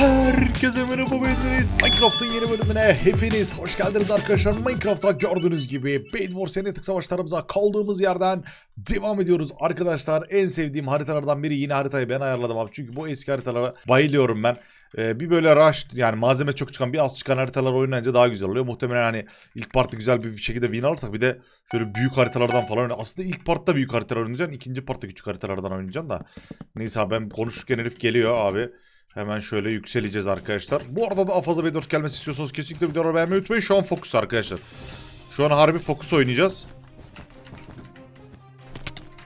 Herkese merhaba bendeniz. Minecraft'ın yeni bölümüne hepiniz hoş geldiniz arkadaşlar. Minecraft'ta gördüğünüz gibi Bed Wars Genetik savaşlarımıza kaldığımız yerden devam ediyoruz. Arkadaşlar en sevdiğim haritalardan biri yine haritayı ben ayarladım abi. Çünkü bu eski haritalara bayılıyorum ben. Ee, bir böyle rush yani malzeme çok çıkan bir az çıkan haritalar oynayınca daha güzel oluyor. Muhtemelen hani ilk partta güzel bir şekilde win alırsak bir de şöyle büyük haritalardan falan oynayalım. Aslında ilk partta büyük haritalar oynayacaksın. ikinci partta küçük haritalardan oynayacaksın da. Neyse abi ben konuşurken herif geliyor abi. Hemen şöyle yükseleceğiz arkadaşlar. Bu arada daha fazla Bedwars gelmesi istiyorsanız kesinlikle videoları beğenmeyi unutmayın. Şu an fokus arkadaşlar. Şu an harbi fokus oynayacağız.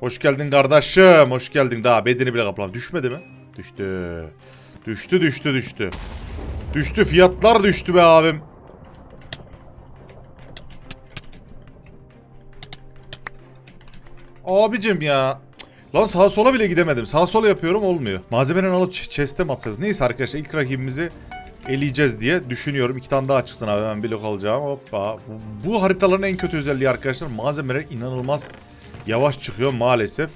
Hoş geldin kardeşim. Hoş geldin. Daha bedeni bile kaplama. Düşmedi mi? Düştü. Düştü düştü düştü. Düştü fiyatlar düştü be abim. Abicim ya. Lan sağa sola bile gidemedim. Sağa sola yapıyorum olmuyor. Malzemeden alıp ch- chest'e mi atsaydın? Neyse arkadaşlar ilk rakibimizi eleyeceğiz diye düşünüyorum. İki tane daha çıksın abi hemen blok alacağım. Hoppa. Bu haritaların en kötü özelliği arkadaşlar malzemeler inanılmaz yavaş çıkıyor maalesef.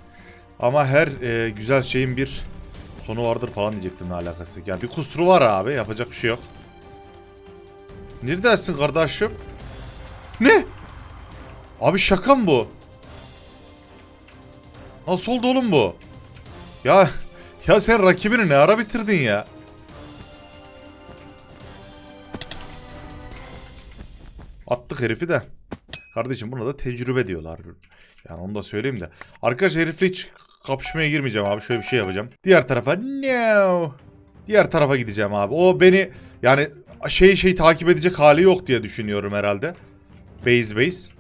Ama her e, güzel şeyin bir sonu vardır falan diyecektim ne alakası. Yani bir kusuru var abi yapacak bir şey yok. Neredesin kardeşim? Ne? Abi şaka mı bu? Nasıl oldu oğlum bu? Ya ya sen rakibini ne ara bitirdin ya? Attık herifi de. Kardeşim buna da tecrübe diyorlar. Yani onu da söyleyeyim de. Arkadaş herifle hiç kapışmaya girmeyeceğim abi. Şöyle bir şey yapacağım. Diğer tarafa no. Diğer tarafa gideceğim abi. O beni yani şey şey takip edecek hali yok diye düşünüyorum herhalde. Base base.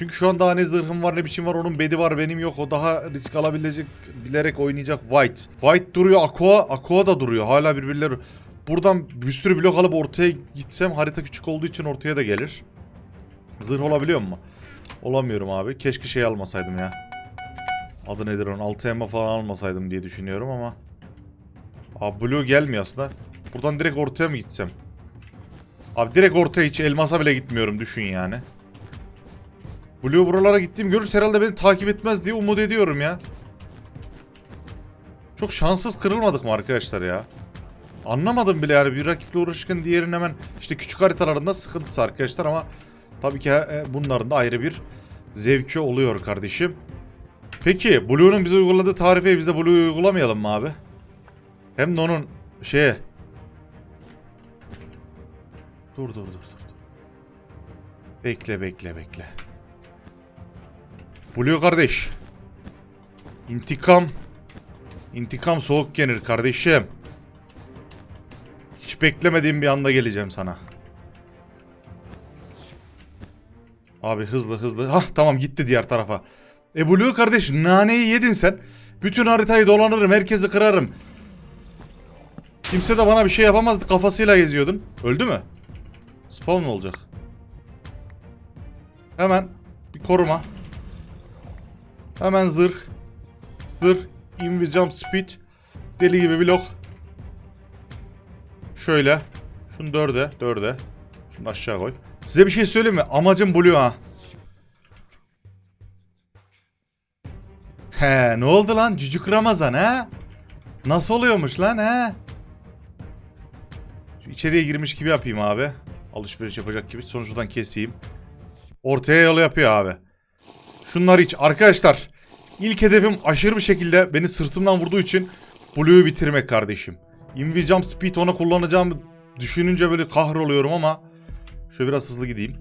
Çünkü şu an daha ne zırhım var ne biçim var onun bedi var benim yok. O daha risk alabilecek bilerek oynayacak White. White duruyor Aqua. Aqua da duruyor. Hala birbirleri. Buradan bir sürü blok alıp ortaya gitsem harita küçük olduğu için ortaya da gelir. Zırh olabiliyor mu? Olamıyorum abi. Keşke şey almasaydım ya. Adı nedir onun? 6 emma falan almasaydım diye düşünüyorum ama. Abi blue gelmiyor aslında. Buradan direkt ortaya mı gitsem? Abi direkt ortaya hiç elmasa bile gitmiyorum düşün yani. Blue buralara gittiğim görürse herhalde beni takip etmez diye umut ediyorum ya. Çok şanssız kırılmadık mı arkadaşlar ya? Anlamadım bile yani bir rakiple uğraşırken diğerinin hemen işte küçük haritalarında sıkıntısı arkadaşlar ama tabii ki e, bunların da ayrı bir zevki oluyor kardeşim. Peki Blue'nun bize uyguladığı tarife biz de Blue'yu uygulamayalım mı abi? Hem de onun şeye... Dur dur dur. dur. Bekle bekle bekle. Blue kardeş. İntikam. İntikam soğuk yenir kardeşim. Hiç beklemediğim bir anda geleceğim sana. Abi hızlı hızlı. Hah tamam gitti diğer tarafa. E Blue kardeş naneyi yedin sen. Bütün haritayı dolanırım herkesi kırarım. Kimse de bana bir şey yapamazdı kafasıyla geziyordun. Öldü mü? Spawn olacak? Hemen bir koruma. Hemen zırh. Zırh. Invi jump speed. Deli gibi blok. Şöyle. Şunu dörde. Dörde. Şunu aşağı koy. Size bir şey söyleyeyim mi? Amacım blue ha. He ne oldu lan? Cücük Ramazan ha? Nasıl oluyormuş lan ha? Şu içeriye girmiş gibi yapayım abi. Alışveriş yapacak gibi. Sonra şuradan keseyim. Ortaya yolu yapıyor abi. Şunlar hiç. Arkadaşlar ilk hedefim aşırı bir şekilde beni sırtımdan vurduğu için Blue'yu bitirmek kardeşim. Invi Speed ona kullanacağımı düşününce böyle kahroluyorum ama şöyle biraz hızlı gideyim.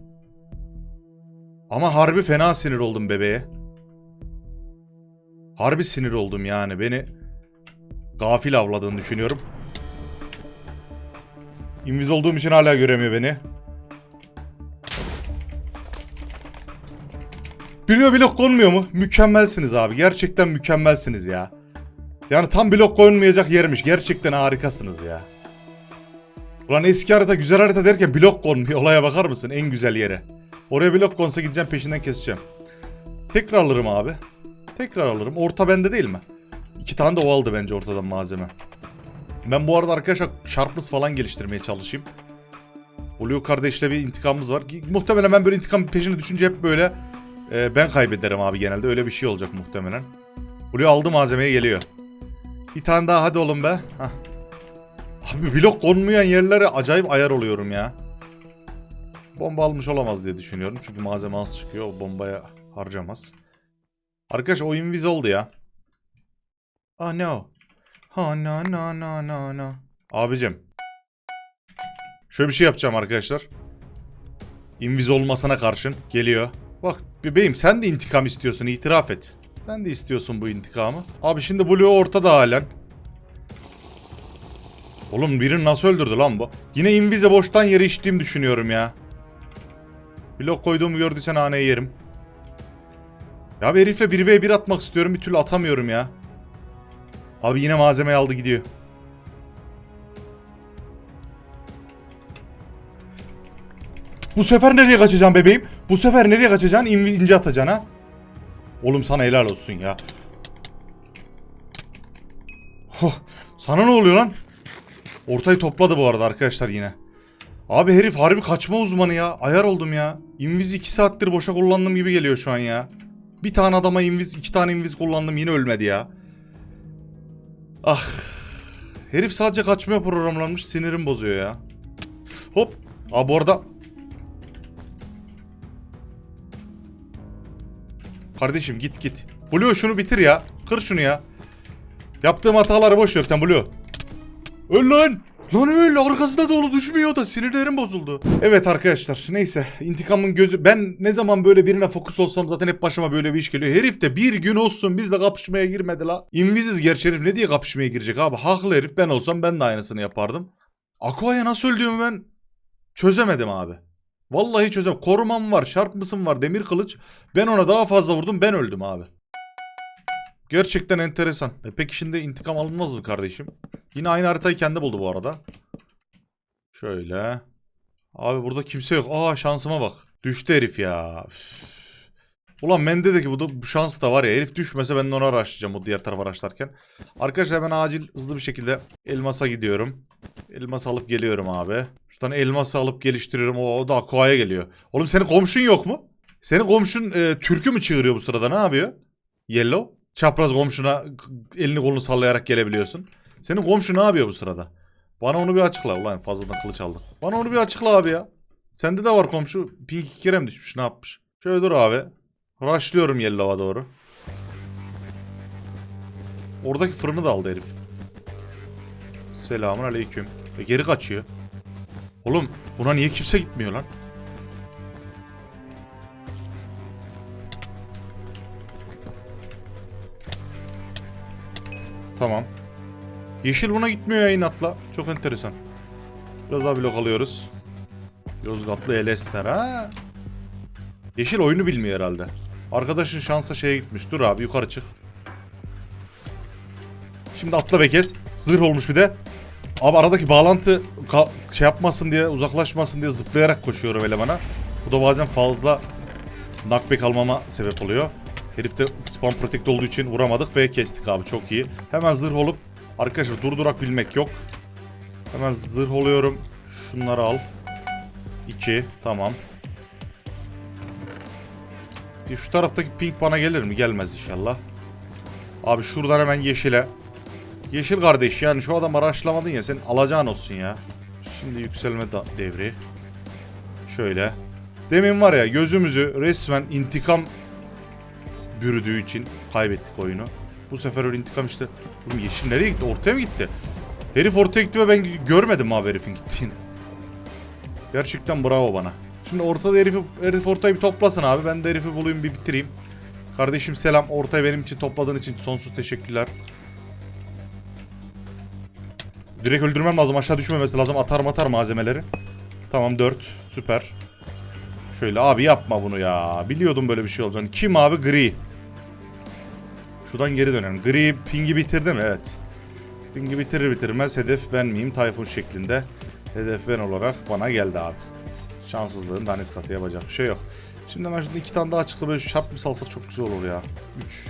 Ama harbi fena sinir oldum bebeğe. Harbi sinir oldum yani. Beni gafil avladığını düşünüyorum. Inviz olduğum için hala göremiyor beni. Biliyor blok konmuyor mu? Mükemmelsiniz abi. Gerçekten mükemmelsiniz ya. Yani tam blok koyulmayacak yermiş. Gerçekten harikasınız ya. Ulan eski harita güzel harita derken blok konmuyor. Olaya bakar mısın? En güzel yere. Oraya blok konsa gideceğim peşinden keseceğim. Tekrar alırım abi. Tekrar alırım. Orta bende değil mi? İki tane de o bence ortadan malzeme. Ben bu arada arkadaşlar Sharpness falan geliştirmeye çalışayım. Blue kardeşle bir intikamımız var. Muhtemelen ben böyle intikam peşine düşünce hep böyle e, ben kaybederim abi genelde. Öyle bir şey olacak muhtemelen. Blue aldı malzemeye geliyor. Bir tane daha hadi oğlum be. Hah. Abi blok konmayan yerlere acayip ayar oluyorum ya. Bomba almış olamaz diye düşünüyorum. Çünkü malzeme az çıkıyor. Bombaya harcamaz. Arkadaş o invis oldu ya. Ah no. Ha no no no no no. Abicim. Şöyle bir şey yapacağım arkadaşlar. Invis olmasına karşın geliyor. Bak bebeğim sen de intikam istiyorsun itiraf et. Sen de istiyorsun bu intikamı. Abi şimdi Blue ortada halen. Oğlum birini nasıl öldürdü lan bu? Yine invize boştan yere içtiğimi düşünüyorum ya. Blok koyduğumu gördüysen haneye yerim. Ya bir herifle 1v1 atmak istiyorum bir türlü atamıyorum ya. Abi yine malzemeyi aldı gidiyor. Bu sefer nereye kaçacaksın bebeğim? Bu sefer nereye kaçacaksın? İnvi ince atacaksın ha? Oğlum sana helal olsun ya. Huh, sana ne oluyor lan? Ortayı topladı bu arada arkadaşlar yine. Abi herif harbi kaçma uzmanı ya. Ayar oldum ya. Invis 2 saattir boşa kullandım gibi geliyor şu an ya. Bir tane adama invis, iki tane invis kullandım yine ölmedi ya. Ah. Herif sadece kaçmaya programlanmış sinirim bozuyor ya. Hop. Aa bu arada Kardeşim git git. Blue şunu bitir ya. Kır şunu ya. Yaptığım hataları boş ver sen Blue. Öl lan. Lan öl arkasında dolu düşmüyor da sinirlerim bozuldu. Evet arkadaşlar neyse intikamın gözü ben ne zaman böyle birine fokus olsam zaten hep başıma böyle bir iş geliyor. Herif de bir gün olsun bizle kapışmaya girmedi la. İnviziz gerçi herif ne diye kapışmaya girecek abi haklı herif ben olsam ben de aynısını yapardım. Aqua'ya nasıl öldüğümü ben çözemedim abi. Vallahi çözem. Korumam var, çarpmışım var, demir kılıç. Ben ona daha fazla vurdum, ben öldüm abi. Gerçekten enteresan. E peki şimdi intikam alınmaz mı kardeşim? Yine aynı haritayı kendi buldu bu arada. Şöyle. Abi burada kimse yok. Aa şansıma bak. Düştü herif ya. Üf. Ulan bende de ki bu, da, bu şans da var ya. Herif düşmese ben de onu araştıracağım o diğer tarafa araştırırken. Arkadaşlar ben acil hızlı bir şekilde elmasa gidiyorum. Elmas alıp geliyorum abi. Şuradan elması alıp geliştiriyorum. O, o da Aqua'ya geliyor. Oğlum senin komşun yok mu? Senin komşun e, türkü mü çığırıyor bu sırada? Ne yapıyor? Yellow. Çapraz komşuna elini kolunu sallayarak gelebiliyorsun. Senin komşu ne yapıyor bu sırada? Bana onu bir açıkla. Ulan fazladan kılıç aldık. Bana onu bir açıkla abi ya. Sende de var komşu. Pink iki kere mi düşmüş? Ne yapmış? Şöyle dur abi. Rushlıyorum Yellow'a doğru. Oradaki fırını da aldı herif. Selamun aleyküm. E, geri kaçıyor. Oğlum buna niye kimse gitmiyor lan? Tamam. Yeşil buna gitmiyor ya inatla. Çok enteresan. Biraz daha blok alıyoruz. Yozgatlı Elesler ha. Yeşil oyunu bilmiyor herhalde. Arkadaşın şansa şeye gitmiş. Dur abi yukarı çık. Şimdi atla ve kes. Zırh olmuş bir de. Abi aradaki bağlantı şey yapmasın diye uzaklaşmasın diye zıplayarak koşuyorum elemana. Bu da bazen fazla knockback almama sebep oluyor. Herif de spam protect olduğu için vuramadık ve kestik abi çok iyi. Hemen zırh olup arkadaşlar durdurak bilmek yok. Hemen zırh oluyorum. Şunları al. 2 tamam. Bir Şu taraftaki pink bana gelir mi? Gelmez inşallah. Abi şuradan hemen yeşile. Yeşil kardeş yani şu adam araçlamadın ya senin alacağın olsun ya. Şimdi yükselme devri. Şöyle. Demin var ya gözümüzü resmen intikam bürüdüğü için kaybettik oyunu. Bu sefer öyle intikam işte. Oğlum yeşil nereye gitti? Ortaya mı gitti? Herif ortaya gitti ve ben görmedim abi herifin gittiğini. Gerçekten bravo bana. Şimdi ortada herifi, herif ortayı bir toplasın abi. Ben de herifi bulayım bir bitireyim. Kardeşim selam. Ortayı benim için topladığın için sonsuz teşekkürler. Direkt öldürmem lazım. Aşağı düşmemesi lazım. Atar atar malzemeleri. Tamam 4. Süper. Şöyle abi yapma bunu ya. Biliyordum böyle bir şey olacağını. Kim abi? Gri. Şuradan geri dönelim. Gri pingi bitirdi mi? Evet. Pingi bitirir bitirmez hedef ben miyim? Tayfun şeklinde. Hedef ben olarak bana geldi abi. Şanssızlığın daniz katı yapacak bir şey yok. Şimdi hemen şurada iki tane daha çıksa böyle şart mı salsak çok güzel olur ya. 3.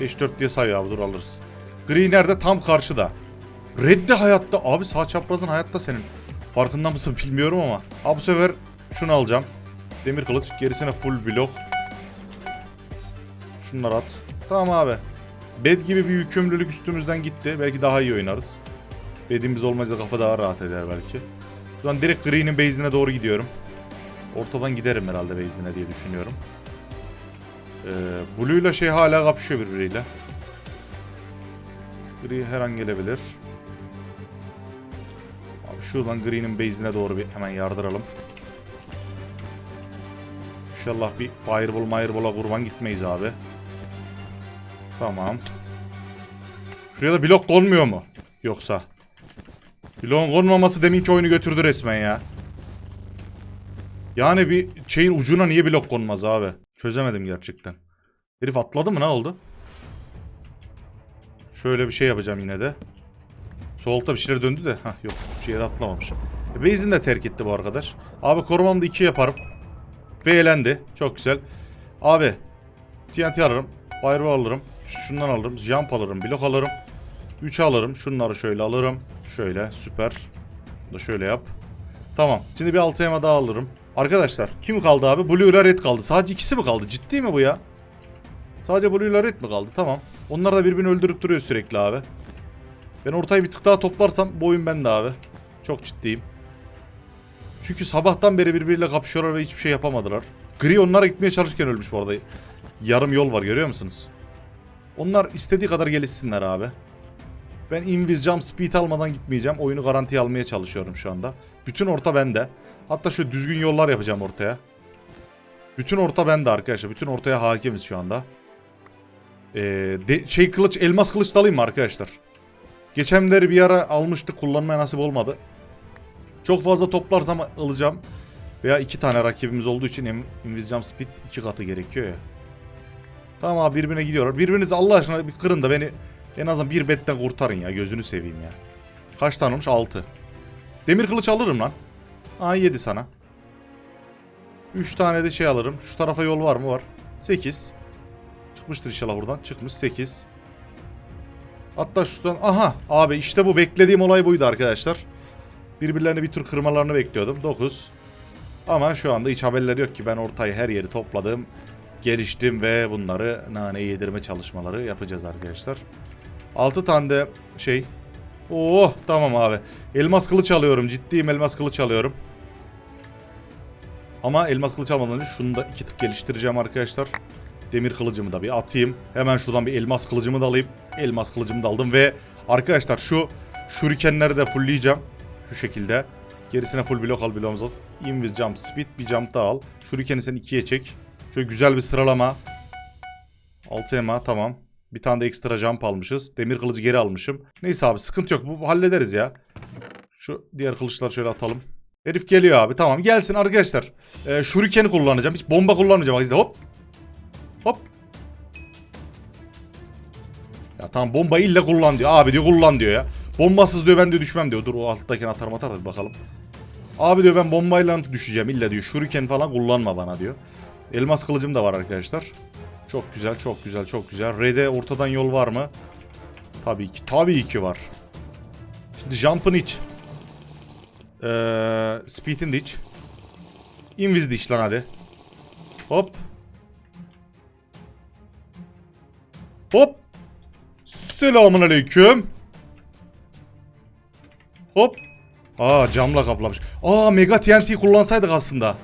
5 4 diye say abi dur alırız. Gri nerede? Tam karşıda. Red de hayatta. Abi sağ çaprazın hayatta senin. Farkında mısın bilmiyorum ama. Abi bu sefer şunu alacağım. Demir kılıç. Gerisine full blok. Şunları at. Tamam abi. Bed gibi bir yükümlülük üstümüzden gitti. Belki daha iyi oynarız. Bedimiz olmayınca kafa daha rahat eder belki. Şu an direkt Green'in base'ine doğru gidiyorum. Ortadan giderim herhalde base'ine diye düşünüyorum. Ee, Blue ile şey hala kapışıyor birbiriyle. Gri her an gelebilir. Abi şuradan Green'in base'ine doğru bir hemen yardıralım. İnşallah bir fireball fireball'a kurban gitmeyiz abi. Tamam. Şuraya da blok konmuyor mu? Yoksa. Bloğun konmaması deminki oyunu götürdü resmen ya. Yani bir şeyin ucuna niye blok konmaz abi? Çözemedim gerçekten. Herif atladı mı ne oldu? Şöyle bir şey yapacağım yine de. Solta bir şeyler döndü de. Hah yok bir yere atlamamışım. E, base'ini de terk etti bu arkadaş. Abi korumamda 2 yaparım. Ve elendi. Çok güzel. Abi TNT alırım. Fireball alırım. Şundan alırım. Jump alırım. Blok alırım. 3 alırım. Şunları şöyle alırım. Şöyle süper. Bunu da şöyle yap. Tamam. Şimdi bir altı yama daha alırım. Arkadaşlar kim kaldı abi? Blue ile Red kaldı. Sadece ikisi mi kaldı? Ciddi mi bu ya? Sadece Blue ile Red mi kaldı? Tamam. Onlar da birbirini öldürüp duruyor sürekli abi. Ben ortayı bir tık daha toplarsam bu oyun bende abi. Çok ciddiyim. Çünkü sabahtan beri birbiriyle kapışıyorlar ve hiçbir şey yapamadılar. Gri onlara gitmeye çalışırken ölmüş bu arada. Yarım yol var görüyor musunuz? Onlar istediği kadar gelişsinler abi. Ben invis jump speed almadan gitmeyeceğim. Oyunu garantiye almaya çalışıyorum şu anda. Bütün orta bende. Hatta şu düzgün yollar yapacağım ortaya. Bütün orta bende arkadaşlar. Bütün ortaya hakimiz şu anda. Ee, şey kılıç, elmas kılıç da alayım mı arkadaşlar? Geçenleri bir ara almıştık. Kullanmaya nasip olmadı. Çok fazla toplarsam alacağım. Veya iki tane rakibimiz olduğu için invis jump speed iki katı gerekiyor ya. Tamam abi birbirine gidiyorlar. Birbirinizi Allah aşkına bir kırın da beni en azından bir betten kurtarın ya. Gözünü seveyim ya. Kaç tane olmuş? 6. Demir kılıç alırım lan. Aa 7 sana. 3 tane de şey alırım. Şu tarafa yol var mı? Var. 8. Çıkmıştır inşallah buradan. Çıkmış 8. Hatta şuradan... Aha abi işte bu. Beklediğim olay buydu arkadaşlar. Birbirlerini bir tür kırmalarını bekliyordum. 9. Ama şu anda hiç haberleri yok ki ben ortayı her yeri topladım. Geliştim ve bunları nane yedirme çalışmaları yapacağız arkadaşlar. 6 tane de şey. Oh tamam abi. Elmas kılıç alıyorum. Ciddiyim elmas kılıç alıyorum. Ama elmas kılıç almadan önce şunu da iki tık geliştireceğim arkadaşlar. Demir kılıcımı da bir atayım. Hemen şuradan bir elmas kılıcımı da alayım. Elmas kılıcımı da aldım ve arkadaşlar şu şurikenleri de fullleyeceğim. Şu şekilde. Gerisine full blok al bloğumuz az. Invis jump speed bir jump daha al. Şurikeni sen ikiye çek. Şöyle güzel bir sıralama. 6 ema tamam. Bir tane de ekstra jump almışız. Demir kılıcı geri almışım. Neyse abi sıkıntı yok. Bu, hallederiz ya. Şu diğer kılıçları şöyle atalım. Herif geliyor abi. Tamam gelsin arkadaşlar. Ee, şurikeni kullanacağım. Hiç bomba kullanmayacağım. Bak izle hop. Hop. Ya tamam bombayı illa kullan diyor. Abi diyor kullan diyor ya. Bombasız diyor ben diyor düşmem diyor. Dur o alttakini atarım atar da bir bakalım. Abi diyor ben bombayla düşeceğim illa diyor. Şuriken falan kullanma bana diyor. Elmas kılıcım da var arkadaşlar. Çok güzel, çok güzel, çok güzel. Red'e ortadan yol var mı? Tabii ki, tabii ki var. Şimdi jump'ını iç. Ee, speed'in de iç. Invis de iç lan hadi. Hop. Hop. Selamun aleyküm. Hop. Aa camla kaplamış. Aa mega TNT kullansaydık aslında.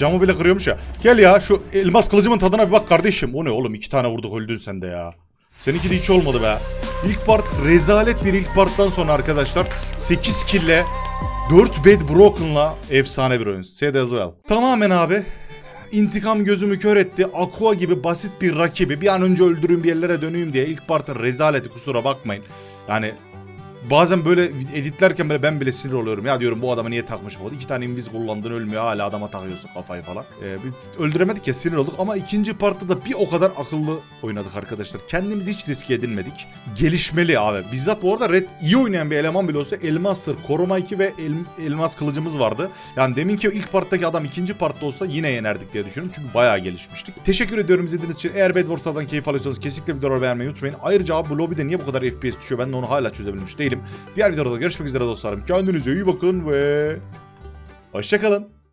Camı bile kırıyormuş ya. Gel ya şu elmas kılıcımın tadına bir bak kardeşim. O ne oğlum iki tane vurduk öldün sen de ya. Seninki de hiç olmadı be. İlk part rezalet bir ilk parttan sonra arkadaşlar 8 kille 4 bed broken'la efsane bir oyun. That as well. Tamamen abi İntikam gözümü kör etti. Aqua gibi basit bir rakibi bir an önce öldüreyim bir yerlere döneyim diye ilk partın rezaleti kusura bakmayın. Yani bazen böyle editlerken böyle ben bile sinir oluyorum. Ya diyorum bu adama niye takmışım? İki tane invis kullandın ölmüyor hala adama takıyorsun kafayı falan. Ee, biz öldüremedik ya sinir olduk ama ikinci partta da bir o kadar akıllı oynadık arkadaşlar. Kendimizi hiç riske edinmedik. Gelişmeli abi. Bizzat bu arada Red iyi oynayan bir eleman bile olsa Elmas'tır, Koruma 2 ve el, Elmas kılıcımız vardı. Yani deminki ilk parttaki adam ikinci partta olsa yine yenerdik diye düşünüyorum. Çünkü bayağı gelişmiştik. Teşekkür ediyorum izlediğiniz için. Eğer Bed Wars'lardan keyif alıyorsanız kesinlikle videoları beğenmeyi unutmayın. Ayrıca abi bu lobide niye bu kadar FPS düşüyor ben de onu hala çözebilmiş değilim. Diğer videoda görüşmek üzere dostlarım. Kendinize iyi bakın ve... Hoşçakalın.